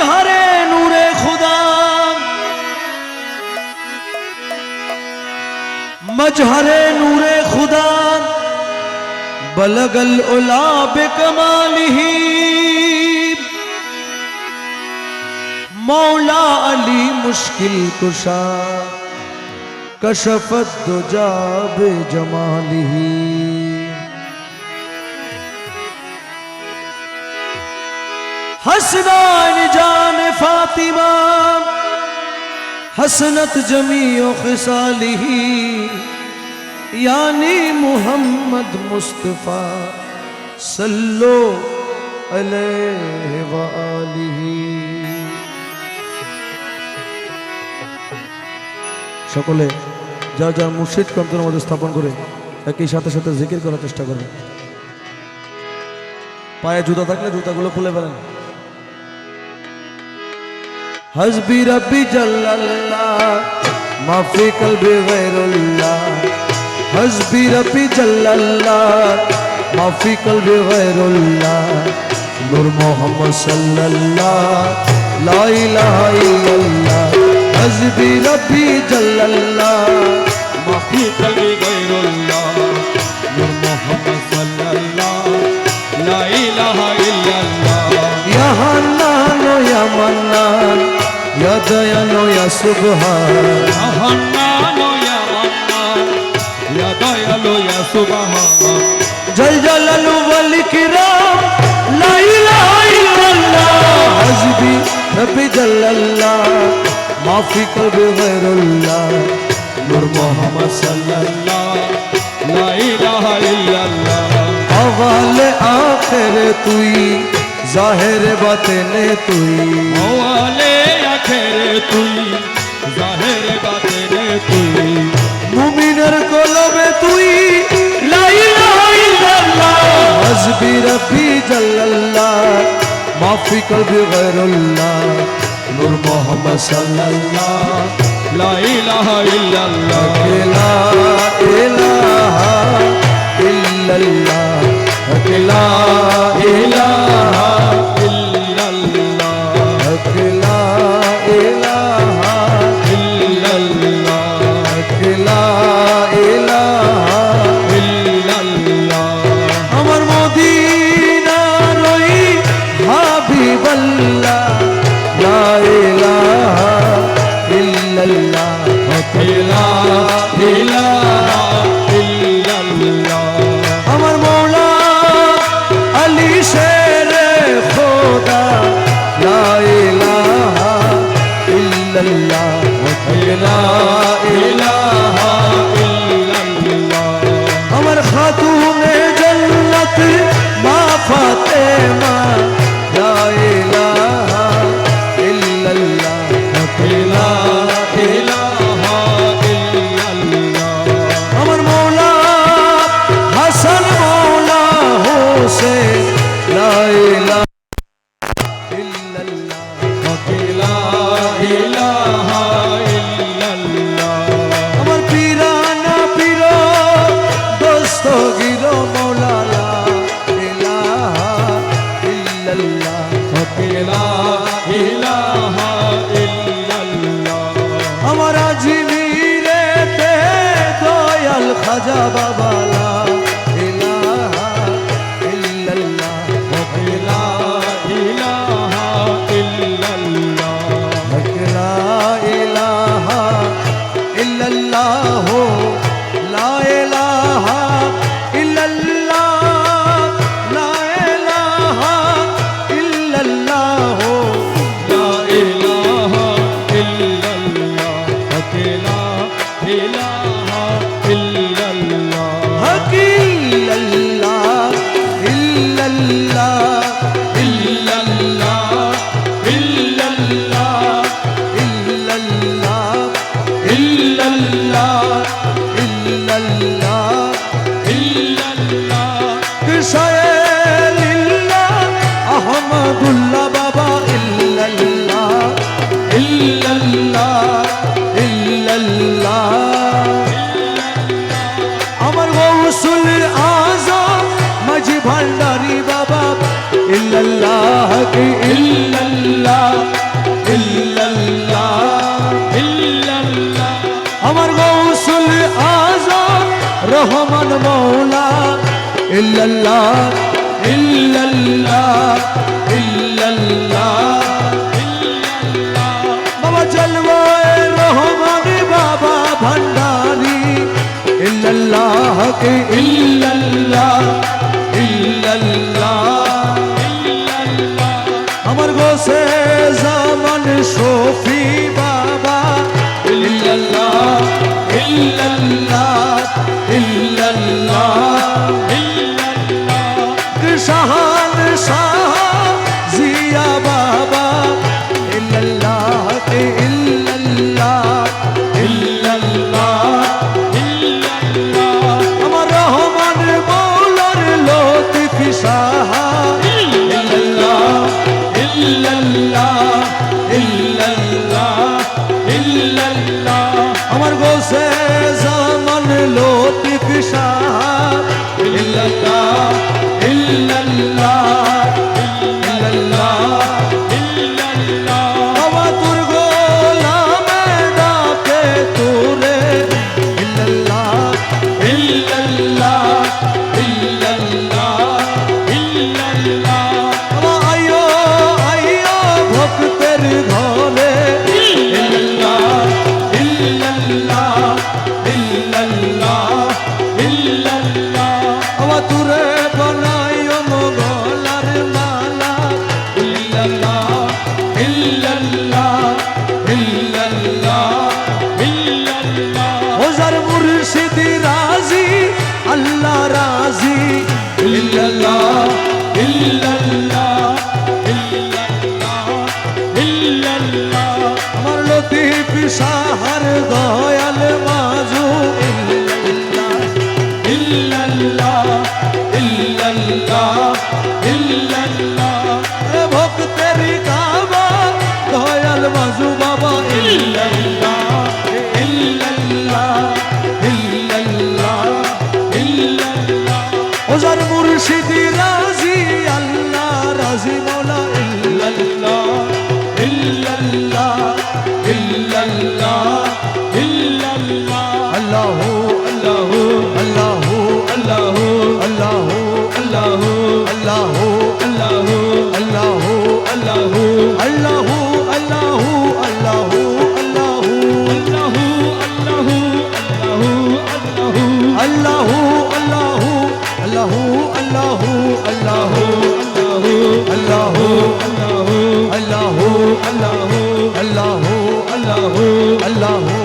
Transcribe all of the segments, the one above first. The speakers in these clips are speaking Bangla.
مظہر نور خدا۔ مجہر نور خدا۔ بلغ الا ہی مولا علی مشکل کشا۔ کشفت دجا بجمالی حسنان جان فاطمہ حسنت جمیع خصالی یعنی محمد مصطفیٰ صلو علیہ وآلہ সকলে যা যা মুর্শিদ কন্ত্রের মধ্যে স্থাপন করে একই সাথে সাথে জিকির করার চেষ্টা করবেন পায়ে জুতা থাকলে জুতাগুলো খুলে ফেলেন। হজবি রব্বি জল্লাল্লাহ মাফি কলবি গৈরুল্লাহ হজবি রব্বি জল্লাল্লাহ মাফি কলবি গৈরুল্লাহ নূর মোহাম্মদ সাল্লাল্লাহ লা ইলাহা ইল্লাল্লাহ হজবি রব্বি জল্লাল্লাহ ya dayano ya subhan Rahmanu ya Rahman ya dayano ya subhan Jal jalalu wal ikram la ilaha illallah Hasbi Rabbi jalallah Maafi kalbi ghairullah Nur Muhammad sallallahu la ilaha illallah Awale akhir tui ظاہر باطن تui Awale তুই জাহের বাতেনে তুই মুমিনের কলবে তুই হসবি রব্বি জাল্লাল্লাহ মাফি কলবি গয়রুল্লাহ নূর মোহাম্মদ সাল্লাল্লাহ। লা ইলাহা ইল্লাল্লাহ লা ইলাহা ইল্লাল্লাহ লা ইলাহা রাজা বাবা রহমান মৌলা, ইল্লাল্লাহ ইল্লাল্লাহ ইল্লাল্লাহ। বাবা চলবো রহমান, বাবা ভান্ডারি। ইল্লাল্লাহ কে ইল্লাল্লাহ ইল্লাল্লাহ। আমার গোসে জামান শফি বাবা। ইল্লাল্লাহ ইল্লাল্লাহ। সাথ Natura. Allah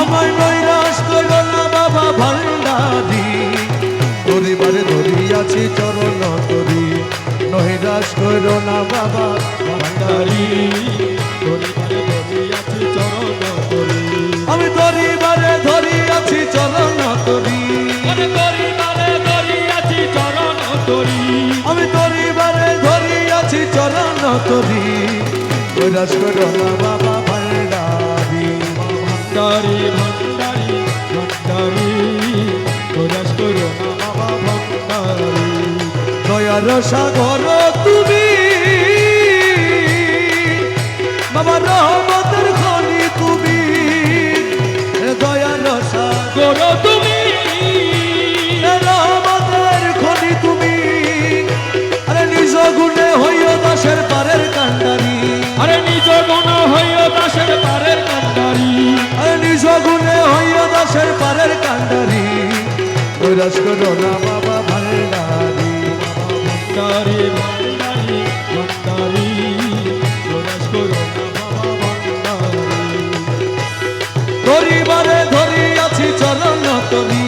আমায় নৈরাশ করো না বাবা ভান্ডারি। পরিবারে ধরিয়াছি চরণ তরি। নৈরাশ করো না বাবা ভান্ডারি। আমি পরিবারে ধরিয়াছি চরণ তরি। আমি পরিবারে ধরিয়াছি চরণ তরি। নৈরাশ করো না বাবা সাগর তুমি করো না বাবা ভান্ডারি ভান্ডারি ভান্ডারি ভান্ডারি প্রকাশ করো পরিবারে চরণ তরি